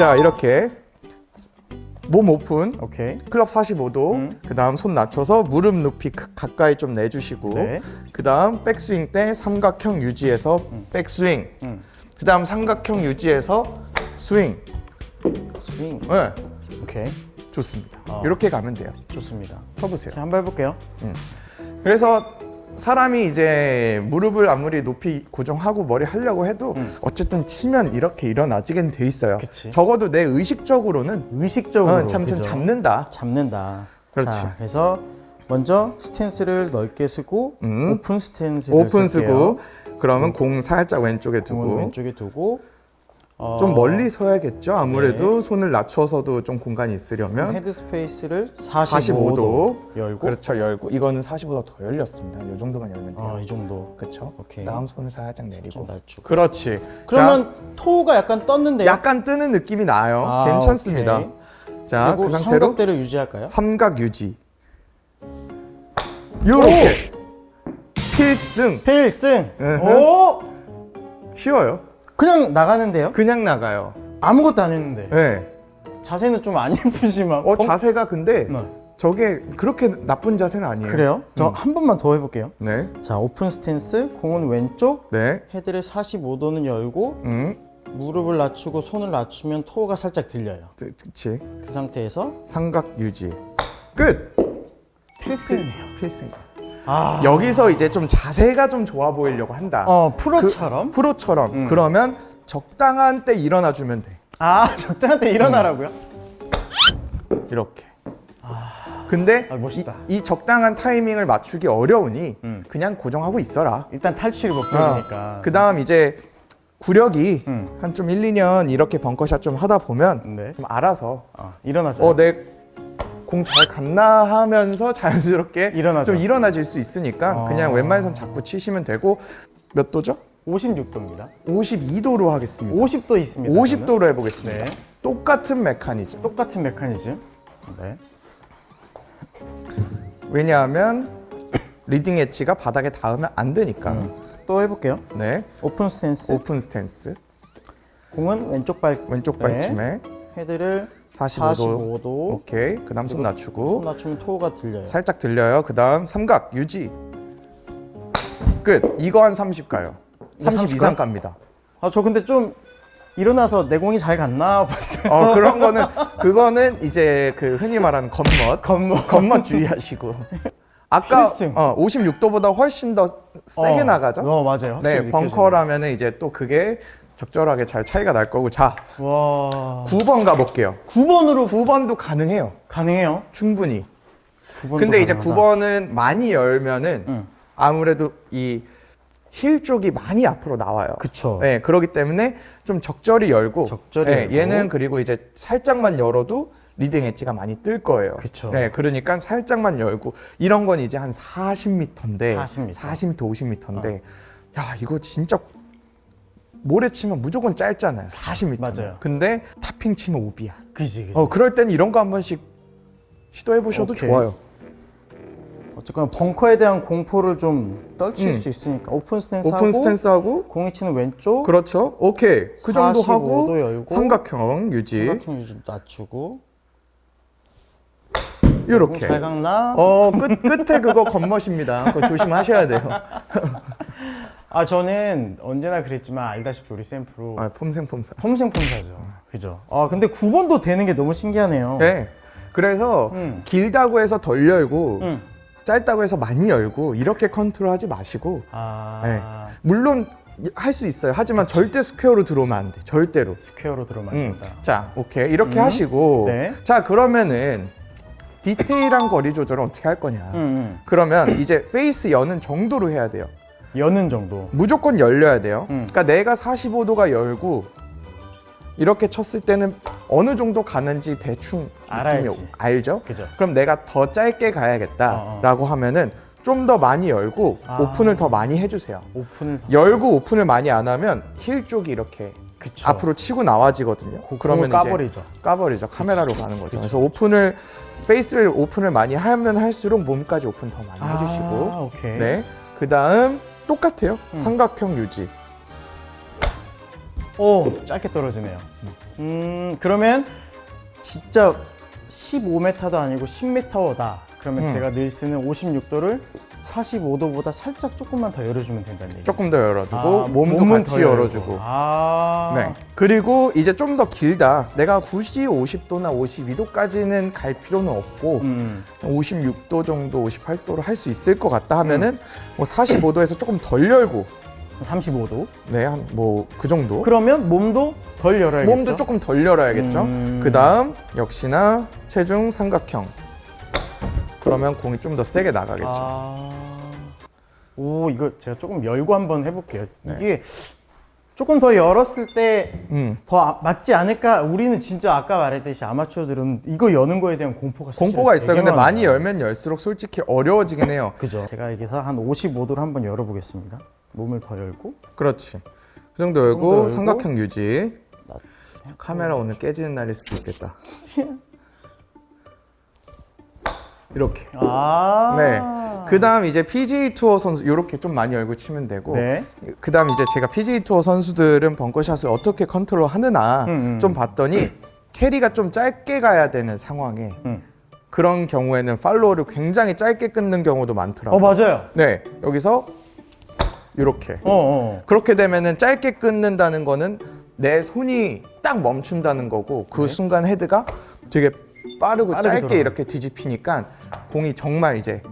자 이렇게 몸 오픈 오케이. 클럽 45도 음. 그 다음 손 낮춰서 무릎 높이 가- 가까이 좀 내주시고 네. 그 다음 백스윙 때 삼각형 유지해서 백스윙 음. 그 다음 삼각형 유지해서 스윙 스윙. 네, 오케이. 좋습니다 어. 이렇게 가면 돼요 좋습니다. 쳐보세요 자, 한번 해볼게요. 그래서 사람이 이제 무릎을 아무리 높이 고정하고 머리 하려고 해도 음. 어쨌든 치면 이렇게 일어나지게 돼 있어요 그치. 적어도 내 의식적으로는 의식적으로 어, 참, 좀 그죠? 잡는다 잡는다. 그렇지. 자, 그래서 먼저 스탠스를 넓게 쓰고 음. 오픈 스탠스를 오픈 쓸게요. 쓰고 그러면 공 살짝 왼쪽에 공은 두고 왼쪽에 두고 어, 좀 멀리 서야겠죠. 아무래도 손을 낮춰서도 좀 공간이 있으려면 헤드 스페이스를 45 도. 45도 열고 그렇죠. 열고 이거는 45도 더 열렸습니다. 이 정도만 열면 돼요. 어, 이 정도. 그렇죠. 오케이. 다음 손을 살짝 좀 내리고. 낮추고. 그렇지. 그러면 토우가 약간 떴는데요. 자, 약간 뜨는 느낌이 나요. 아, 괜찮습니다. 오케이. 자, 그 상태로 삼각대를 유지할까요? 삼각 유지. 요렇게 필승 필승. 으흠. 오! 쉬워요. 그냥 나가는데요? 그냥 나가요. 아무것도 안 했는데. 네. 자세는 좀 안 예쁘지만. 어 자세가 근데 네. 저게 그렇게 나쁜 자세는 아니에요. 그래요? 저 음. 한 번만 더 해볼게요. 네. 자, 오픈 스탠스, 공은 왼쪽, 네. 헤드를 45도는 열고 음. 무릎을 낮추고 손을 낮추면 토우가 살짝 들려요. 그- 그치. 그 상태에서 삼각 유지. 끝. 필승이네요. 필승. 아, 여기서 이제 좀 자세가 좀 좋아 보이려고 한다. 어 프로처럼. 프로처럼. 음. 그러면 적당한 때 일어나 주면 돼. 아, 적당한 때 일어나라고요? 이렇게. 근데 아, 멋있다. 이, 이 적당한 타이밍을 맞추기 어려우니 음. 그냥 고정하고 있어라. 일단 탈출이 목표니까. 그 다음 이제 구력이 음. 한좀 1, 2년 이렇게 벙커샷 좀 하다 보면 네. 좀 알아서 어, 일어나자. 어, 내 공 잘 갔나 하면서 자연스럽게 일어나죠. 좀 일어나질 수 있으니까 아. 그냥 웬만해선 자꾸 치시면 되고 몇 도죠? 56도입니다. 52도로 하겠습니다. 50도 있습니다. 50도로 해보겠습니다. 네. 똑같은 메커니즘. 똑같은 메커니즘. 네. 왜냐하면 리딩 엣지가 바닥에 닿으면 안 되니까. 음. 또 해볼게요. 네. 오픈 스탠스. 오픈 스탠스. 공은 왼쪽 발 왼쪽 네. 발춤에 헤드를 45도. 45도. 오케이. 그다음 손손 낮추고 낮추면 토우가 들려요. 살짝 들려요. 그다음 삼각 유지. 끝. 이거 한 30 가요. 30 30 이상? 갑니다. 아, 저 근데 좀 일어나서 내 공이 잘 갔나 봤어요. 어 그런 거는 그거는 이제 그 흔히 말하는 겉멋 겉멋. 겉멋 주의하시고 아까 필승. 어, 56도보다 훨씬 더 세게 어, 나가죠. 어, 맞아요. 확실히 네, 느껴져요. 벙커라면은 이제 또 그게 적절하게 잘 차이가 날 거고 자 와. 9번 가볼게요. 9번으로 9번도 가능해요. 가능해요? 충분히. 9번도 근데 이제 가능하다. 9번은 많이 열면은 응. 아무래도 이 힐 쪽이 많이 앞으로 나와요. 그쵸. 네, 그렇기 때문에 좀 적절히 열고, 적절히 네, 열고. 얘는 그리고 이제 살짝만 열어도 리딩 엣지가 많이 뜰 거예요. 그쵸. 네, 그러니까 살짝만 열고 이런 건 이제 한 40m인데, 40m. 40m, 50m인데, 어. 야 이거 진짜 모래 치면 무조건 짧잖아요. 40m. 맞아요. 근데 타핑 치면 오비야. 그지, 그지. 어, 그럴 땐 이런 거 한 번씩 시도해 보셔도 오케이. 좋아요. 어쨌거나 벙커에 대한 공포를 좀 떨칠 음. 수 있으니까 오픈 스탠스 오픈 하고 스탠스 하고 공이 치는 왼쪽 그렇죠. 오케이. 그 정도 45도 하고 열고, 삼각형 유지. 삼각형 유지 낮추고 이렇게. 잘 갔나? 어, 끝 끝에 그거 겉멋입니다. 그거 조심하셔야 돼요. 아 저는 언제나 그랬지만 알다시피 우리 샘프로 아, 폼생폼사. 폼생폼사죠. 그죠. 아 근데 9번도 되는 게 너무 신기하네요. 네. 그래서 음. 길다고 해서 덜 열고 응. 짧다고 해서 많이 열고 이렇게 컨트롤하지 마시고 아 물론 할 수 있어요. 하지만 절대 스퀘어로 들어오면 안 돼. 절대로. 스퀘어로 들어만 음. 된다. 자, 오케이. 이렇게 음. 하시고 네. 자, 그러면은 디테일한 거리 조절은 어떻게 할 거냐? 응, 응. 그러면 이제 페이스 여는 정도로 해야 돼요. 여는 정도. 무조건 열려야 돼요. 음. 그러니까 내가 45도가 열고 이렇게 쳤을 때는 어느 정도 가는지 대충 알아야지. 느낌이 오- 알죠? 그죠. 그럼 내가 더 짧게 어, 어. 가야겠다라고 하면은 좀 더 많이 열고 아. 오픈을 더 많이 해주세요. 오픈을 더- 열고 오픈을 많이 안 하면 힐 쪽이 이렇게 그쵸. 앞으로 치고 나와지거든요. 고- 그러면 이제 까버리죠. 까버리죠. 카메라로 가는 거죠. 그래서 오픈을 페이스를 오픈을 많이 하면 할수록 몸까지 오픈 더 많이 아, 해주시고 오케이. 네. 그 다음 똑같아요. 음. 삼각형 유지. 오 짧게 떨어지네요. 음 그러면 진짜 15m도 아니고 10m다. 그러면 음. 제가 늘 쓰는 56도를 45도보다 살짝 조금만 더 열어주면 된다는 얘기. 조금 더 열어주고 아, 몸도 몸은 같이 더 열고. 열어주고. 아. 네. 그리고 이제 좀 더 길다. 내가 굳이 50도나 52도까지는 갈 필요는 없고 음. 56도 정도, 58도로 할 수 있을 것 같다 하면은 뭐 45도에서 조금 덜 열고 35도. 네, 한 뭐 그 정도. 그러면 몸도 덜 열어야겠죠. 몸도 조금 덜 열어야겠죠. 음. 그 다음 역시나 체중 삼각형. 그러면 공이 좀 더 세게 나가겠죠. 아. 오 이거 제가 조금 열고 한번 해볼게요. 네. 이게 조금 더 열었을 때 음. 더 맞지 않을까? 우리는 진짜 아까 말했듯이 아마추어들은 이거 여는 거에 대한 공포가 사실 공포가 있어요. 근데 많이. 열면 열수록 솔직히 어려워지긴 해요. 그죠. 제가 여기서 한 55도를 한번 열어보겠습니다. 몸을 더 열고 그렇지. 그 정도 더 열고 열고. 삼각형 유지. 카메라 오늘 깨지는 날일 수도 있겠다. 이렇게. 아. 네. 그다음 이제 PGA 투어 선수 이렇게 좀 많이 열고 치면 되고. 네. 그다음 이제 제가 PGA 투어 선수들은 벙커샷을 어떻게 컨트롤 하느나 음, 음. 좀 봤더니 캐리가 좀 짧게 가야 되는 상황에 음. 그런 경우에는 팔로우를 굉장히 짧게 끊는 경우도 어 많더라고요. 맞아요. 네. 여기서 이렇게. 어 어. 그렇게 되면은 짧게 끊는다는 거는 내 손이 딱 멈춘다는 거고 그 네. 순간 헤드가 되게 빠르고 짧게 돌아가요. 이렇게 뒤집히니까 공이 정말 이제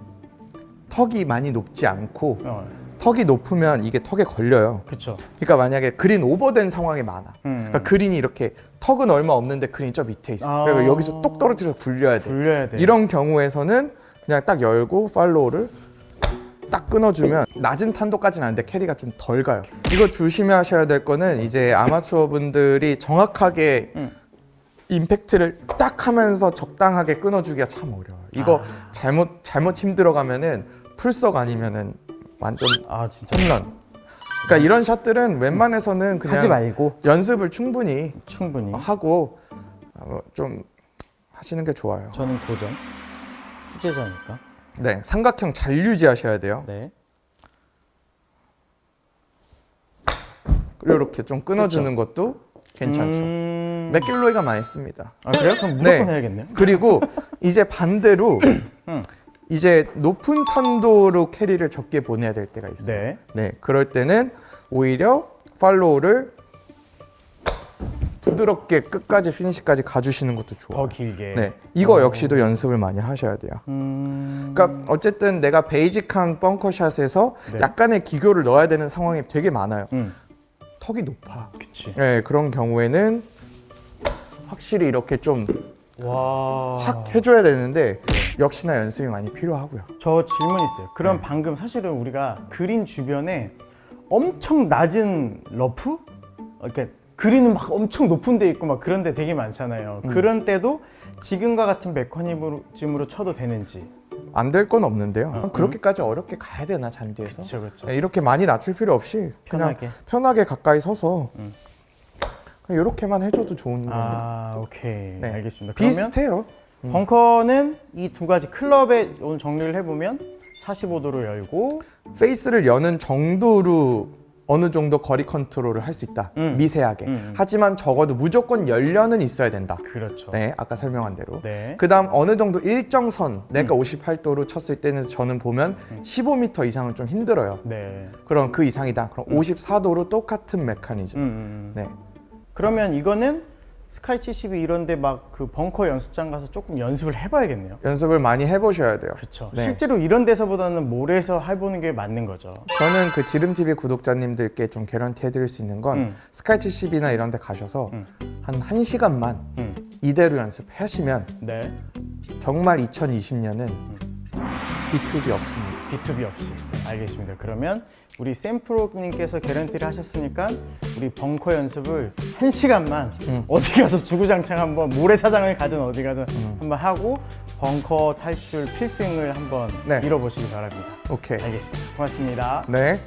턱이 많이 높지 않고 어. 턱이 높으면 이게 턱에 걸려요. 그쵸. 그러니까 만약에 그린 오버된 상황이 많아. 음. 그러니까 그린이 이렇게 턱은 얼마 없는데 그린이 저 밑에 있어. 아. 그리고 여기서 똑 떨어뜨려서 굴려야 돼. 굴려야 돼. 이런 경우에서는 그냥 딱 열고 팔로우를 딱 끊어주면 낮은 탄도까지는 아닌데 캐리가 좀 덜 가요. 이거 조심하셔야 될 거는 이제 아마추어 분들이 정확하게 음. 임팩트를 딱 하면서 적당하게 끊어주기가 참 어려워요. 이거 아. 잘못 잘못 힘들어가면은 풀석 아니면은 완전 아 진짜. 홈런. 그러니까 이런 샷들은 웬만해서는 그냥 하지 말고 연습을 충분히 충분히. 하고 어, 좀 하시는 게 좋아요. 저는 도전. 수제자니까. 네, 삼각형 잘 유지하셔야 돼요. 네. 이렇게 좀 끊어주는 것도 괜찮죠. 음... 맥길로이가 많이 씁니다. 아 그래요? 그럼 무조건 네. 해야겠네요. 그리고 이제 반대로 음. 이제 높은 탄도로 캐리를 적게 보내야 될 때가 있어요. 네. 네, 그럴 때는 오히려 팔로우를 부드럽게 끝까지 피니시까지 가주시는 것도 더 좋아요. 길게. 네, 이거 어. 역시도 연습을 많이 하셔야 돼요. 음... 그러니까 어쨌든 내가 베이직한 벙커샷에서 네. 약간의 기교를 넣어야 되는 상황이 되게 많아요. 음. 턱이 높아. 그치. 네, 그런 경우에는 확실히 이렇게 좀확 와. 해줘야 되는데 역시나 연습이 많이 필요하고요. 저 질문 있어요. 그럼 네. 방금 사실은 우리가 그린 주변에 엄청 낮은 러프? 이렇게 그린은 막 엄청 높은 데 있고 막 그런 데 되게 많잖아요. 음. 그런 때도 지금과 같은 메커니즘으로 쳐도 되는지. 안 될 건 없는데요. 어, 그렇게까지 어렵게 가야 되나 잔디에서? 그렇죠, 그렇죠. 네, 이렇게 많이 낮출 필요 없이 그냥 편하게. 편하게 가까이 서서 음. 이렇게만 해줘도 좋은 겁니다. 아, 오케이. 네. 알겠습니다. 그러면 비슷해요. 음. 벙커는 이 두 가지 클럽에 오늘 정리를 해보면 45도로 열고 페이스를 여는 정도로 어느 정도 거리 컨트롤을 할 수 있다. 음. 미세하게. 음, 음. 하지만 적어도 무조건 열려는 있어야 된다. 그렇죠. 네, 아까 설명한 대로. 네. 그다음 어느 정도 일정선 내가 58도로 쳤을 때는 저는 보면 음. 15m 이상은 좀 힘들어요. 네. 그럼 그 이상이다. 그럼 54도로 똑같은 메커니즘. 음, 음, 음. 네. 그러면 이거는 스카이 72 이런데 막 그 벙커 연습장 가서 조금 연습을 해봐야겠네요. 연습을 많이 해보셔야 돼요. 그렇죠. 네. 실제로 이런 데서보다는 몰에서 해보는 게 맞는 거죠. 저는 그 지름 TV 구독자님들께 좀 개런티 해드릴 수 있는 건 음. 스카이 70이나 이런 데 가셔서 음. 한 1시간만 음. 이대로 연습하시면 네. 정말 2020년은 B2B 없습니다. B2B 없이. 알겠습니다. 그러면 우리 샘프로님께서 개런티를 하셨으니까 우리 벙커 연습을 한 시간만 음. 어디 가서 주구장창 한번 모래사장을 가든 어디 가든 음. 한번 하고 벙커 탈출 필승을 한번 네. 이뤄보시기 바랍니다. 오케이. 알겠습니다. 고맙습니다. 네.